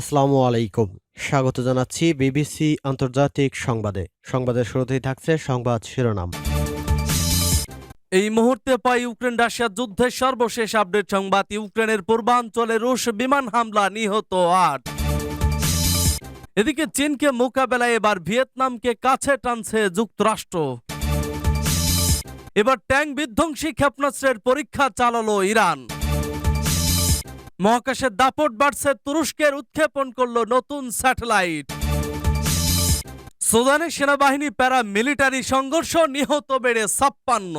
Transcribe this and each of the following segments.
আসসালামু আলাইকুম। স্বাগত জানাচ্ছি বিবিসি আন্তর্জাতিক সংবাদে। সংবাদের শুরুতেই থাকছে সংবাদ শিরোনাম। এই মুহূর্তে পাই ইউক্রেন রাশিয়া যুদ্ধের সর্বশেষ আপডেট সংবাদ। ইউক্রেনের পূর্বাঞ্চলে রুশ বিমান হামলা নিহত আট। এদিকে চীনকে মোকাবেলায় এবার ভিয়েতনামকে কাছে টানছে যুক্তরাষ্ট্র। এবার ট্যাঙ্ক বিধ্বংসী ক্ষেপণাস্ত্রের পরীক্ষা চালালো ইরান। মহাকাশের দাপট বাড়ছে, তুরস্কের উৎক্ষেপণ করল নতুন স্যাটেলাইট। সুদানের সেনাবাহিনী প্যারা মিলিটারি সংঘর্ষ নিহত বেড়ে ছাপ্পান্ন।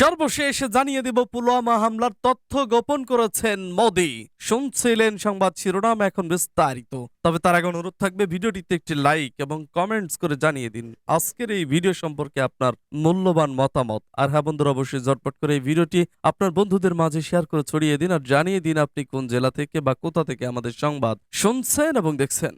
সর্বশেষ জানিয়ে দেব পুলওয়ামা হামলার তথ্য গোপন করেছেন মোদি। শুনছিলেন সংবাদ শিরোনাম এখন বিস্তারিত। তবে তার আগে অনুরোধ থাকবে ভিডিওটিতে একটি লাইক এবং কমেন্টস করে জানিয়ে দিন। আজকের এই ভিডিও সম্পর্কে আপনার মূল্যবান মতামত। আর হ্যাঁ বন্ধুরা, অবশ্যই ঝটপট করে এই ভিডিওটি আপনার বন্ধুদের মাঝে শেয়ার করে ছড়িয়ে দিন আর জানিয়ে দিন আপনি কোন জেলা থেকে বা কোথা থেকে আমাদের সংবাদ শুনছেন এবং দেখছেন।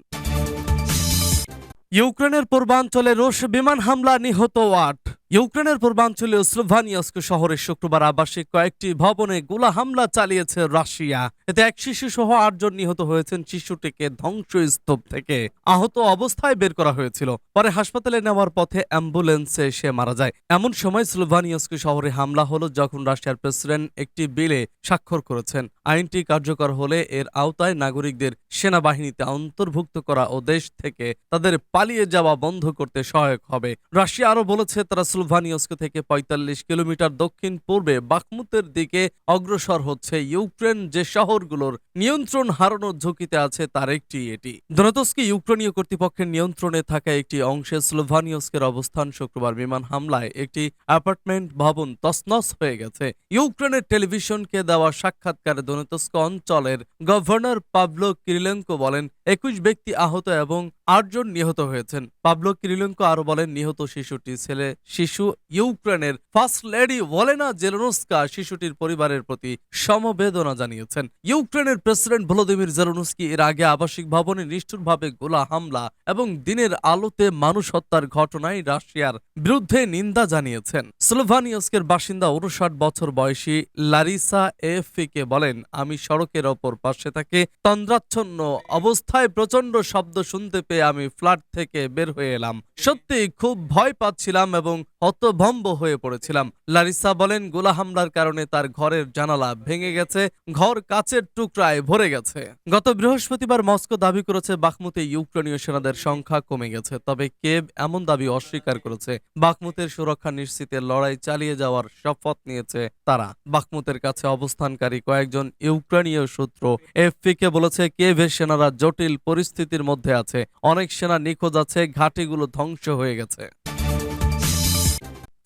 ইউক্রেনের পূর্বাঞ্চলে রুশ বিমান হামলা নিহত আট ইউক্রেনের পূর্বাঞ্চলীয় স্লোভানিয়াস্ক শহরে শুক্রবার আবাসিক কয়েকটি ভবনে গোলা হামলা চালিয়েছে রাশিয়া। এতে এক শিশু সহ আটজন নিহত হয়েছেন। শিশুটিকে ধ্বংসস্তূপ থেকে আহত অবস্থায় বের করা হয়েছিল। পরে হাসপাতালে নেওয়ার পথে অ্যাম্বুলেন্সে সে মারা যায়। এমন সময় স্লোভানিয়াস্ক শহরে হামলা হলো যখন রাশিয়ার প্রেসিডেন্ট একটি বিলে স্বাক্ষর করেছেন। আইনটি কার্যকর হলে এর আওতায় নাগরিকদের সেনাবাহিনীতে অন্তর্ভুক্ত করা ও দেশ থেকে তাদের পালিয়ে যাওয়া বন্ধ করতে সহায়ক হবে। রাশিয়া আরও বলেছে, তারা স্লোভানিয়স্ক থেকে ৪৫ কিলোমিটার দক্ষিণ পূর্বে বাকমুতের দিকে অগ্রসর হচ্ছে ইউক্রেন যে শহরগুলোর নিয়ন্ত্রণ হারানোর ঝুঁকিতে আছে, তার একটি এটি। দনতস্কি ইউক্রেনীয় কর্তৃপক্ষের নিয়ন্ত্রণে থাকা একটি অংশে স্লোভানিয়স্কের অবস্থান শুক্রবার বিমান হামলায় একটি অ্যাপার্টমেন্ট ভবন তছনছ হয়ে গেছে। ইউক্রেনের টেলিভিশনকে দেওয়া সাক্ষাৎকারে দনেতস্ক অঞ্চলের গভর্নর পাবলো কিরিলেঙ্কো বলেন, একুশ ব্যক্তি আহত এবং আটজন নিহত হয়েছেন। পাবলো কিরিলেঙ্কো আরও বলেন, নিহত শিশুটি ছেলে শিশু ইউক্রেনের ফার্স্ট লেডি ওলেনা জেলোনস্কা শিশুটির পরিবারের প্রতি সমবেদনা জানিয়েছেন। ইউক্রেনের প্রেসিডেন্ট ভলোদিমির জেলোনস্কি এর আগে আবাসিক ভবনে নিষ্ঠুরভাবে গোলা হামলা এবং দিনের আলোতে মানুষ হত্যার ঘটনায় রাশিয়ার বিরুদ্ধে নিন্দা জানিয়েছেন। স্লোভানিয়স্কের বাসিন্দা উনষাট বছর বয়সী লারিসা এফকে বলেন, আমি সড়কের ওপর পাশে থাকে, তন্দ্রাচ্ছন্ন অবস্থায় প্রচণ্ড শব্দ শুনতে পেয়ে আমি ফ্ল্যাট থেকে বের হয়ে এলাম। সত্যি খুব ভয় পাচ্ছিলাম এবং হতভম্ব হয়ে পড়েছিলাম। লারিসা বলেন, গোলা হামলার কারণে তার ঘরের জানালা ভেঙে গেছে, ঘর কাচের টুকরায় ভরে গেছে। গত বৃহস্পতিবার মস্কো দাবি করেছে, বাখমুতে ইউক্রেনীয় সেনাদের সংখ্যা কমে গেছে। তবে কেব এমন দাবি অস্বীকার করেছে, বাখমুতের সুরক্ষা নিশ্চিতে লড়াই চালিয়ে যাওয়ার শপথ নিয়েছে তারা। বাখমুতের কাছে অবস্থানকারী কয়েকজন ইউক্রেনীয় সূত্র এফপিকে বলেছে, কেভের সেনারা জটিল পরিস্থিতির মধ্যে আছে, অনেক সেনা নিখোঁজ আছে, ঘাটিগুলো ধ্বংস হয়ে গেছে।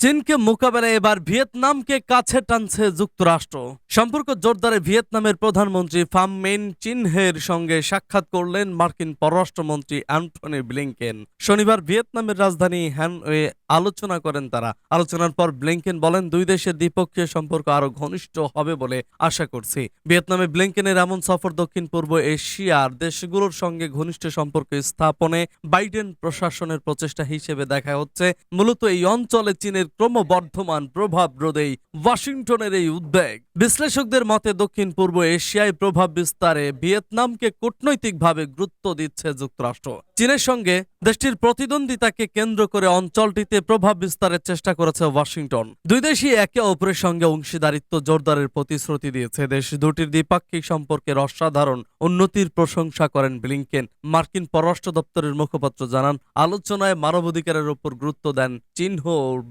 চীনকে মোকাবেলায় এবার ভিয়েতনামকে কাছে টানছে যুক্তরাষ্ট্র। সম্পর্ক জোরদারে ভিয়েতনামের প্রধানমন্ত্রী ফাম মেন চিনহের সঙ্গে সাক্ষাৎ করলেন মার্কিন পররাষ্ট্রমন্ত্রী অ্যান্টনি ব্লিংকেন। শনিবার ভিয়েতনামের রাজধানী হ্যানওয়ে আলোচনা করেন তারা। আলোচনার পর ব্লিংকেন বলেন, দুই দেশের দ্বিপক্ষীয় সম্পর্ক আরও ঘনিষ্ঠ হবে বলে আশা করছি। ভিয়েতনামে ব্লিংকেনের এমন সফর দক্ষিণ পূর্ব এশিয়ার দেশগুলোর সঙ্গে ঘনিষ্ঠ সম্পর্ক স্থাপনে বাইডেন প্রশাসনের প্রচেষ্টা হিসেবে দেখা হচ্ছে। মূলত এই অঞ্চলে চীনের ক্রমবর্ধমান প্রভাব রোধেই ওয়াশিংটনের এই উদ্বেগ। বিশ্লেষকদের মতে দক্ষিণ পূর্ব এশিয়ায় প্রভাব বিস্তারে ভিয়েতনামকে কূটনৈতিকভাবে গুরুত্ব দিচ্ছে যুক্তরাষ্ট্র। চীনের সঙ্গে দেশটির প্রতিদ্বন্দ্বিতাকে কেন্দ্র করে অঞ্চলটিতে প্রভাব বিস্তারের চেষ্টা করেছে ওয়াশিংটন। দুই দেশই একে অপরের সঙ্গে অংশীদারিত্ব জোরদারের প্রতিশ্রুতি দিয়েছে। দেশ দুটির দ্বিপাক্ষিক সম্পর্কের অসাধারণ উন্নতির প্রশংসা করেন ব্লিংকেন। মার্কিন পররাষ্ট্র দপ্তরের মুখপাত্র জানান, আলোচনায় মানবাধিকারের উপর গুরুত্ব দেন চিহ্ন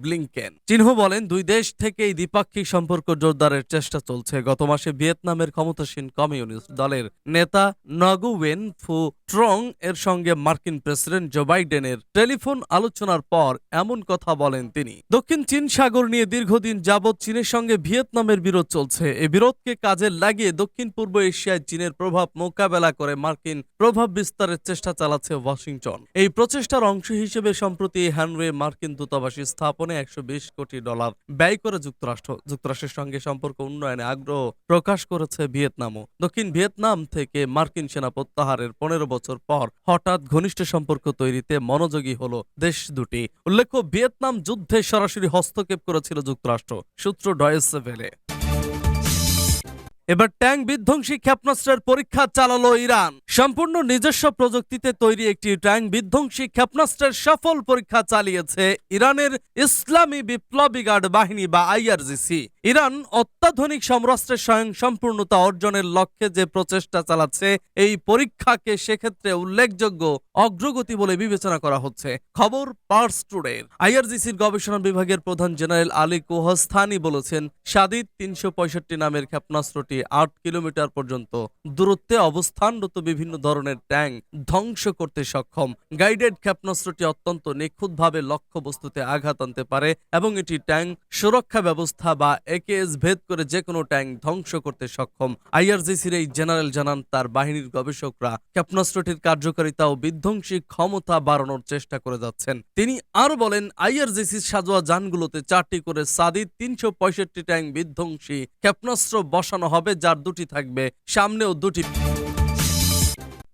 ব্লিংকেন। চিহ্ন বলেন, দুই দেশ থেকেই দ্বিপাক্ষিক সম্পর্ক জোরদারের চেষ্টা চলছে। গত মাসে ভিয়েতনামের ক্ষমতাসীন কমিউনিস্ট দলের নেতা নগুওয়েন ফু ট্রং এর সঙ্গে মার্কিন প্রেসিডেন্ট জো বাইডেনের টেলিফোন আলোচনার পর এমন কথা বলেন তিনি। দক্ষিণ চীন সাগর নিয়ে দীর্ঘদিন যাবৎ চীনের সঙ্গে ভিয়েতনামের বিরোধ চলছে। এই বিরোধকে কাজে লাগিয়ে দক্ষিণ পূর্ব এশিয়ায় চীনের প্রভাব মোকাবেলা করে মার্কিন প্রভাব বিস্তারের চেষ্টা চালাচ্ছে ওয়াশিংটন। এই প্রচেষ্টার অংশ হিসেবে সম্প্রতি হ্যানওয়ে মার্কিন দূতাবাসী স্থাপনে একশো বিশ কোটি ডলার ব্যয় করে যুক্তরাষ্ট্র। যুক্তরাষ্ট্রের সঙ্গে সম্পর্ক উন্নয়নে আগ্রহ প্রকাশ করেছে ভিয়েতনামও। দক্ষিণ ভিয়েতনাম থেকে মার্কিন সেনা প্রত্যাহারের পনেরো বছর পর হঠাৎ ঘনিষ্ঠ সম্পর্ক তৈরিতে মনোযোগী হলো দেশ দুটি। উল্লেখ্য, ভিয়েতনাম যুদ্ধে সরাসরি হস্তক্ষেপ করেছিল যুক্তরাষ্ট্র। সূত্র ডয়েসে ভেলে। এবার ট্যাং বিধ্বংসী ক্ষেপণাস্ত্রের পরীক্ষা চালালো ইরান। সম্পূর্ণ নিজস্ব প্রযুক্তিতে তৈরি একটি ট্যাং বিধ্বংসী ক্ষেপণাস্ত্রের সফল পরীক্ষা চালিয়েছে ইরানের ইসলামী বিপ্লবী গার্ড বাহিনী বা আইআরজিসি। ইরান অত্যাধুনিক সমরাস্ত্রের স্বয়ং সম্পূর্ণতা অর্জনের লক্ষ্যে যে প্রচেষ্টা চালাচ্ছে, এই পরীক্ষাকে সেক্ষেত্রে উল্লেখযোগ্য অগ্রগতি বলে বিবেচনা করা হচ্ছে। খবর পার্স টুডের আইআরজিসির গবেষণা বিভাগের প্রধান জেনারেল আলী কোহস্থানি বলেছেন সাদিত তিনশো নামের ক্ষেপণাস্ত্রটি আট কিলোমিটার পর্যন্ত দূরত্বে অবস্থানরত বিভিন্ন ধরনের ট্যাঙ্ক ধ্বংস করতে সক্ষম। গাইডেড ক্ষেপণাস্ত্রটি অত্যন্ত নিখুঁতভাবে লক্ষ্যবস্তুতে আঘাত আনতে পারে এবং এটি ট্যাঙ্ক সুরক্ষা ব্যবস্থা বা একেএস ভেদ করে যে কোনো ট্যাঙ্ক ধ্বংস করতে সক্ষম। আইআরজিসির এই জেনারেল জানান, তার বাহিনীর গবেষকরা ক্ষেপণাস্ত্রটির কার্যকারিতা ও বিধ্বংসী ক্ষমতা বাড়ানোর চেষ্টা করে যাচ্ছেন। তিনি আরও বলেন আইআরজিসির সাজোয়া যানগুলোতে চারটি করে সাদিদ তিনশো পঁয়ষট্টি ট্যাঙ্ক বিধ্বংসী ক্ষেপণাস্ত্র বসানো হবে। যার দুটি থাকবে। সামনেও দুটি।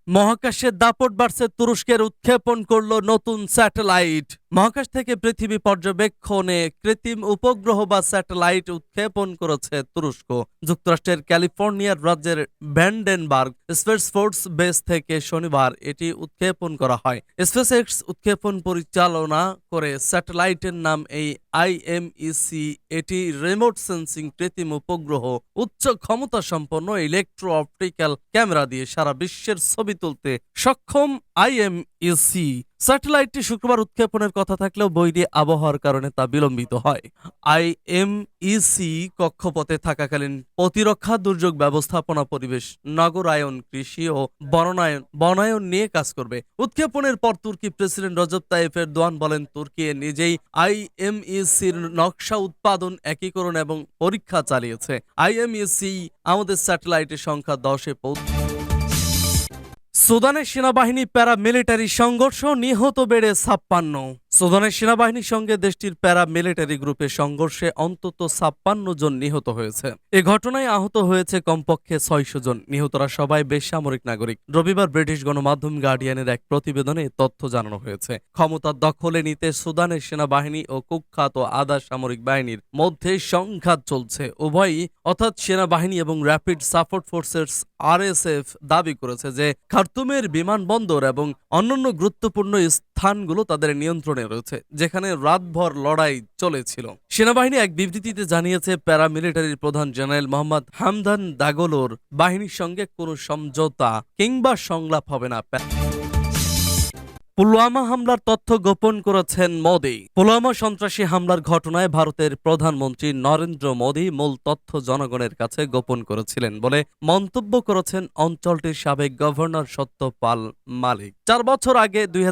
মহাকাশের দাপট বাড়ছে তুরস্কের উৎক্ষেপণ করল নতুন স্যাটেলাইট। মহাকাশ থেকে পৃথিবী পর্যবেক্ষণে কৃত্রিম উপগ্রহ বা স্যাটেলাইট উৎক্ষেপণ করেছে তুরস্ক। যুক্তরাষ্ট্রের ক্যালিফোর্নিয়ার রাজ্যের ভ্যান্ডেনবার্গ স্পেস ফোর্স বেস থেকে শনিবার এটি উৎক্ষেপণ করা হয়। স্পেস এক্স উৎক্ষেপণ পরিচালনা করে স্যাটেলাইটের নাম এই আইএমইসি এটি রিমোট সেন্সিং কৃত্রিম উপগ্রহ, উচ্চ ক্ষমতা সম্পন্ন ইলেকট্রো অপটিক্যাল ক্যামেরা দিয়ে সারা বিশ্বের ছবি তুলতে সক্ষম আইএমইসি স্যাটেলাইটটি শুক্রবার উৎক্ষেপণের কথা থাকলেও বৈরী আবহাওয়ার কারণে তা বিলম্বিত হয়। আইএমইসি কক্ষপথে থাকাকালীন প্রতিরক্ষা, দুর্যোগ ব্যবস্থাপনা পরিবেশ, নগরায়ন, কৃষি ও বনায়ন বনায়ন নিয়ে কাজ করবে। উৎক্ষেপণের পর তুর্কি প্রেসিডেন্ট রজব তাইফ দোয়ান বলেন, তুর্কি নিজেই আইএমইসির নকশা উৎপাদন, একীকরণ এবং পরীক্ষা চালিয়েছে। আইএমইসি আমাদের স্যাটেলাইটের সংখ্যা দশে পৌঁছ সুদানের সেনাবাহিনী প্যারামিলিটারি সংঘর্ষ নিহত বেড়ে ছাপ্পান্ন। সুদানের সেনাবাহিনীর সঙ্গে দেশটির প্যারা মিলিটারি গ্রুপের সংঘর্ষে অন্তত ছাপ্পান্ন জন নিহত হয়েছে। এ ঘটনায় আহত হয়েছে কমপক্ষে ছয়শো জন। নিহতরা সবাই বেসামরিক নাগরিক। রবিবার ব্রিটিশ গণমাধ্যম গার্ডিয়ানের এক প্রতিবেদনে তথ্য জানানো হয়েছে। ক্ষমতার দখলে নিতে সুদানের সেনাবাহিনী ও কুখ্যাত আধা সামরিক বাহিনীর মধ্যে সংঘাত চলছে। উভয়ই অর্থাৎ সেনাবাহিনী এবং র্যাপিড সাপোর্ট ফোর্সেস আরএসএফ দাবি করেছে যে খার্তুমের বিমানবন্দর এবং অন্যান্য গুরুত্বপূর্ণ স্থানগুলো তাদের নিয়ন্ত্রণে রয়েছে, যেখানে রাতভর লড়াই চলেছিল। সেনাবাহিনী এক বিবৃতিতে জানিয়েছে, প্যারামিলিটারির প্রধান জেনারেল মোহাম্মদ হামদান দাগলোর বাহিনীর সঙ্গে কোনো সমঝোতা কিংবা সংলাপ হবে না। পুলওয়ামা হামলার তথ্য গোপন করেছেন মোদি। পুলওয়ামা সন্ত্রাসী হামলার ঘটনায় ভারতের প্রধানমন্ত্রী নরেন্দ্র মোদি মূল তথ্য জনগণের কাছে গোপন করেছিলেন বলে মন্তব্য করেছেন অঞ্চলটির সাবেক গভর্নর সত্যপাল মালিক। চার বছর আগে দুই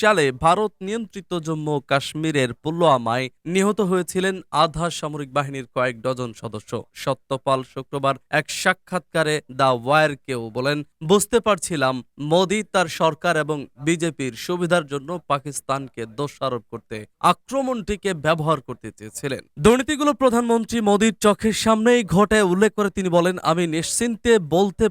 সালে ভারত নিয়ন্ত্রিত জম্মু কাশ্মীরের পুলওয়ামায় নিহত হয়েছিলেন আধা সামরিক বাহিনীর কয়েক ডজন সদস্য। সত্যপাল শুক্রবার এক সাক্ষাৎকারে দা ওয়ারকেও বলেন, বুঝতে পারছিলাম মোদী তার সরকার এবং বিজেপির সুবিধার জন্য পাকিস্তানকে দোষারোপ করতে, আক্রমণটিকে ব্যবহার করতে চেয়েছিলেন। দুর্নীতিগুলো প্রধানমন্ত্রী মোদীর চোখের সামনেই ঘটে, উল্লেখ করে তিনি বলেন, আমি নিশ্চিন্তে বলতে